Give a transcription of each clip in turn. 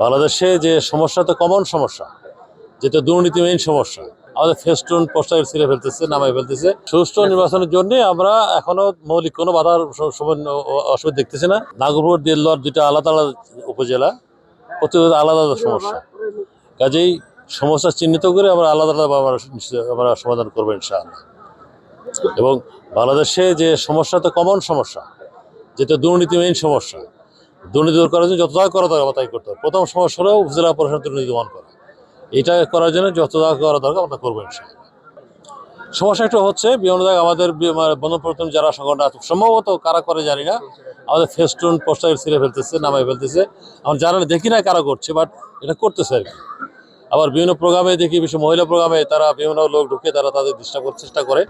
বাংলাদেশে যে সমস্যা তো কমন সমস্যা, যেটা দুর্নীতি মেইন সমস্যা। আমাদের ফেস্টুন পোস্টার ছিঁড়ে ফেলতেছে নামাই ফেলতেছে। সুষ্ঠু নির্বাচনের জন্য আমরা এখনও মৌলিক কোনো বাধার অসুবিধা দেখতেছি না। নাগরপুর দিল্লর দুটা আলাদা আলাদা উপজেলা প্রত্যেক আলাদা আলাদা সমস্যা। কাজেই সমস্যা চিহ্নিত করে আমরা আলাদা আলাদা আমরা সমাধান করব ইনশাআল্লাহ। এবং বাংলাদেশে যে সমস্যা তো কমন সমস্যা, যেটা দুর্নীতি মেইন সমস্যা দুর্নীতি দূর করার জন্য যত যা করা দরকার তাই করতে হবে। প্রথম সমস্যা হলো উপজেলা পরিষদ দুর্নীতি দমন করা। এটা করার জন্য যত যা করা দরকার আমরা করব ইনশাআল্লাহ। সমস্যা একটা হচ্ছে বিভিন্ন জায়গায় আমাদের মানে যারা সংগঠন আছে, সম্ভবত কারা করে জানি না। আমাদের ফেস্টুন পোস্টার ছিঁড়ে ফেলতেছে নামাই ফেলতেছে। আমরা জানা দেখি না কারা করছে বাট এটা করতেছে আর কি। আবার বিভিন্ন প্রোগ্রামে দেখি বিশেষ মহিলা প্রোগ্রামে তারা বিভিন্ন লোক ঢুকে তারা তাদের ডিস্টার্ব করার চেষ্টা করে।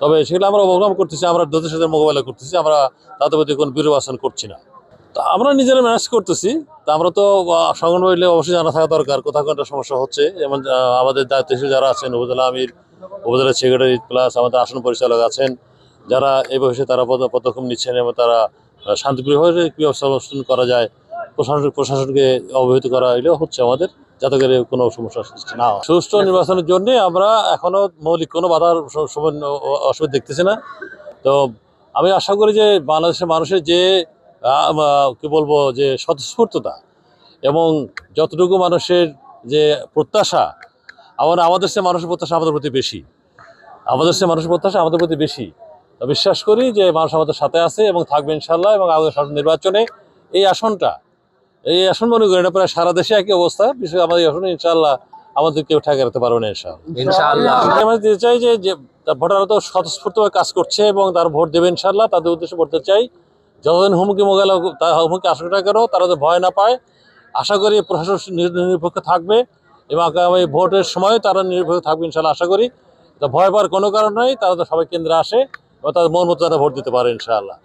তবে সেগুলো আমরা প্রোগ্রাম করতেছি আমরা তাদের সাথে মোকাবেলা করতেছি আমরা তাদের প্রতি কোনো বিরোবাসন করছি না। তা আমরা নিজেরা ম্যানেজ করতেছি। তা আমরা তো সংগঠন হইলে অবশ্যই জানা থাকা দরকার কোথাও কোনটা সমস্যা হচ্ছে। যেমন আমাদের দায়িত্ব হিসেবে যারা আছেন, উপজেলা আমির, উপজেলা সেক্রেটারি প্লাস আমাদের আসন পরিচালক আছেন, যারা এই বয়সে তারা পদ- পদক্ষেপ নিচ্ছেন এবং তারা শান্তিপ্রিয়ভাবে কী অবস্থান করা যায়, প্রশাসন প্রশাসনকে অবহিত করা এগুলো হচ্ছে আমাদের, যাতে করে কোনো সমস্যার সৃষ্টি না হয়। সুষ্ঠু নির্বাচনের জন্য আমরা এখনও মৌলিক কোনো বাধার অসুবিধা দেখতেছি না। তো আমি আশা করি যে বাংলাদেশের মানুষের যে কি বলব যে স্বতঃস্ফূর্ততা। এবং যতটুকু মানুষের যে প্রত্যাশা আমার আমাদের সে মানুষের প্রত্যাশা আমাদের প্রতি বেশি। আমাদের সে মানুষের প্রত্যাশা আমাদের প্রতি বেশি। বিশ্বাস করি যে মানুষ আমাদের সাথে আছে এবং থাকবে ইনশাল্লাহ এবং আমাদের শাসন নির্বাচনে এই আসনটা এই আসন মনে করি না প্রায় সারা দেশে একই অবস্থা বিশেষ আমাদের আসনে ইনশাল্লাহ আমাদের কেউ ঠেকে রাখতে পারবে না ইনশাল্লাহ আমি দিতে চাই যে যে ভোটাররা তো স্বতঃস্ফূর্তভাবে কাজ করছে এবং তার ভোট দেবে ইনশাল্লাহ তাদের উদ্দেশ্যে বলতে চাই যতদিন হুমকি মোকাবিলা হুমকি আশঙ্কা করো তারা তো ভয় না পায়, আশা করি প্রশাসন নির- নিরপেক্ষ থাকবে এবং আগামী ভোটের সময় তারা নিরপেক্ষ থাকবে ইনশাল্লাহ আশা করি। ভয় পাওয়ার কোনো কারণ নেই, তারা তো সবাই কেন্দ্রে আসে এবং তাদের মন মতো তারা ভোট দিতে পারে ইনশাআল্লাহ।